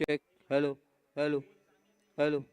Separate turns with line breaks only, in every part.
check. Hello hello hello.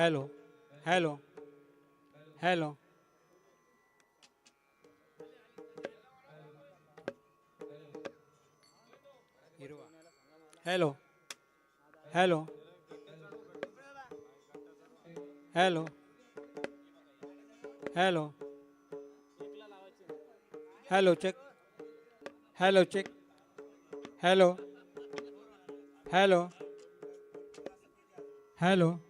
Hello. Hello. Hello. Hello. Hello. Hello. Hello. Hello, check. Hello, check. Hello. Hello. Hello.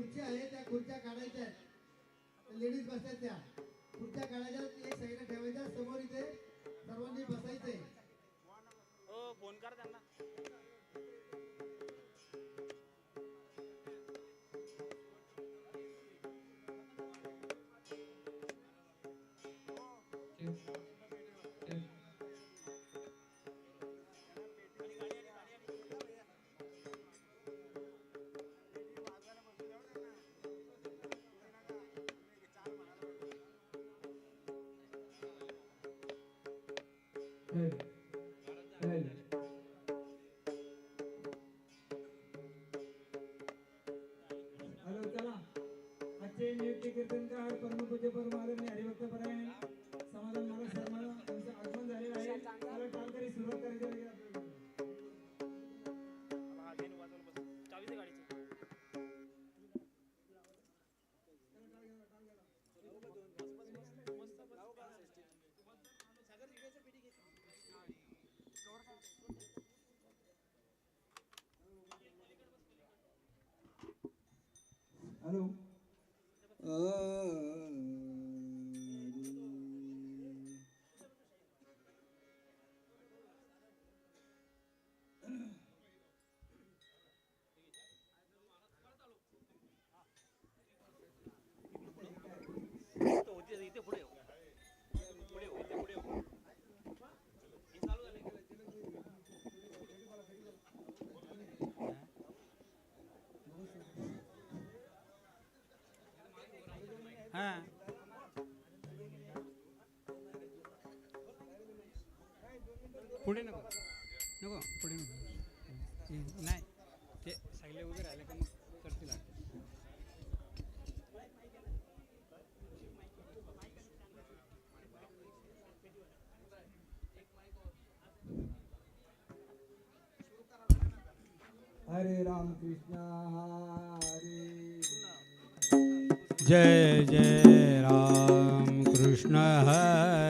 खुर्च्या आहेत त्या खुर्च्या काढायच्या आहेत. लेडीज बसायच्या. खुर्च्या काढायच्या एक साईडला ठेवायच्या समोर इथे सर्वांनी बसायचंय.
आजचे नियुक्ती कीर्तनकार परमपूज्य परमादरणी हरिभक्त परायण समाधान महाराज शर्मा यांचं आगमन झालेलं आहे. मला टाळकरी सुरुवात करायची आहे. हॅलो.
Oh. पुढे
नको. नको पुढे नको. नाही ते साईडला उभे राहिले का मग करतील आरती.
हरे राम कृष्ण हरे
जय जय राम कृष्ण हरी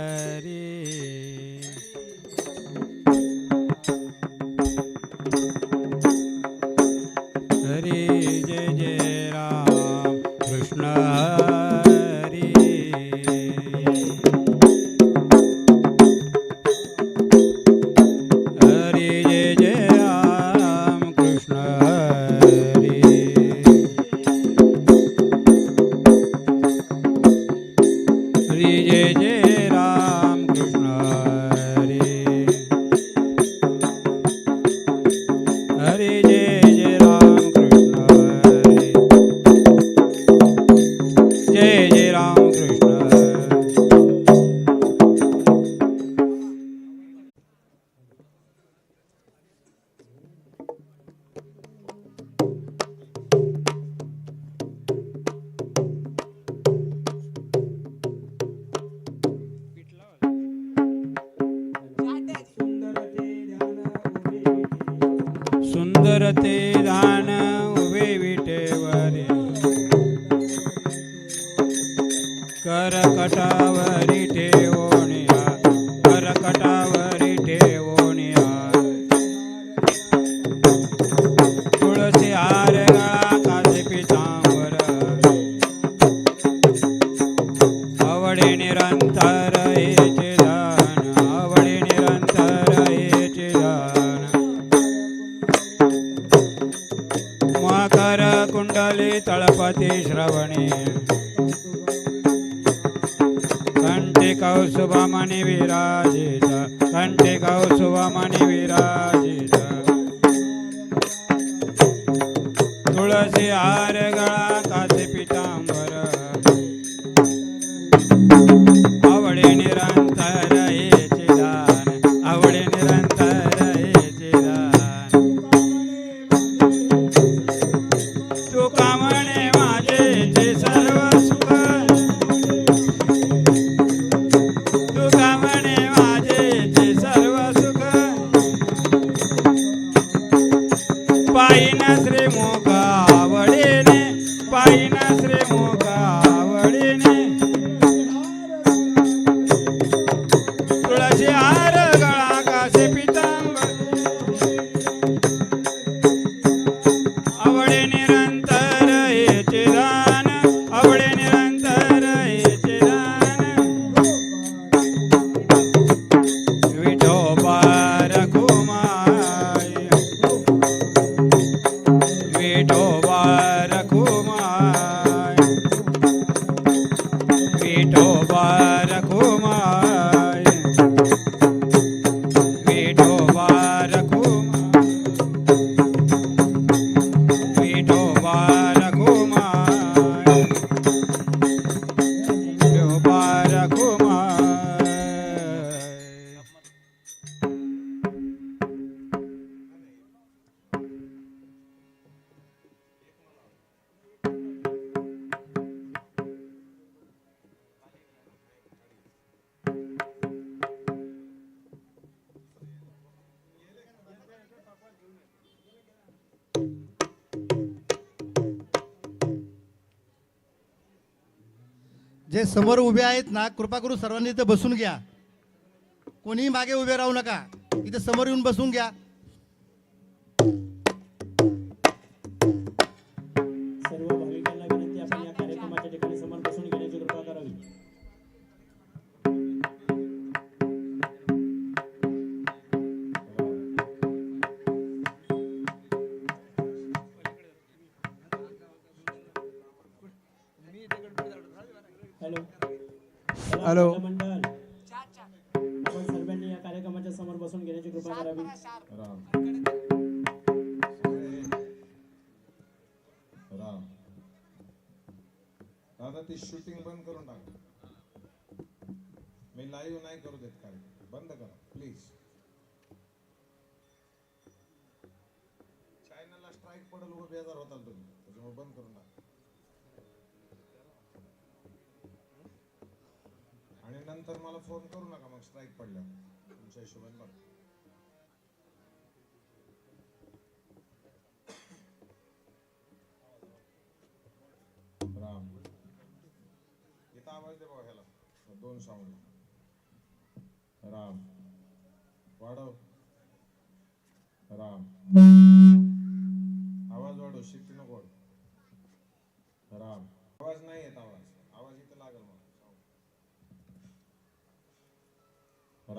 तळपती श्रवणी. कंठी कौसुभमणि विराजित कंठी कौसुभमणि विराजित. तुळसी हार गळा जे
समोर उभे आहेत ना कृपा करून सर्वांनी इथं बसून घ्या. कोणीही मागे उभे राहू नका. इथं समोर येऊन बसून घ्या.
हॅलो. मंडळ आपण सर्वांनी या कार्यक्रमाच्या समोर बसून घेण्याची कृपा करावी.
राम. दादा ती शूटिंग बंद करून टाक. मी लाईव्ह नाही करू देत काय. बंद करा प्लीज चॅनलला स्ट्राईक पडेल उभं बेजार होताल तुम्ही. त्याच्यामुळे बंद करून टाक. नंतर मला फोन करू नका मग स्ट्राईक पडल्या तुमच्या हिशोबाने बघा. राम. इथं आवाज दे बघा ह्याला. दोन साऊंड राम. वाढव. राम.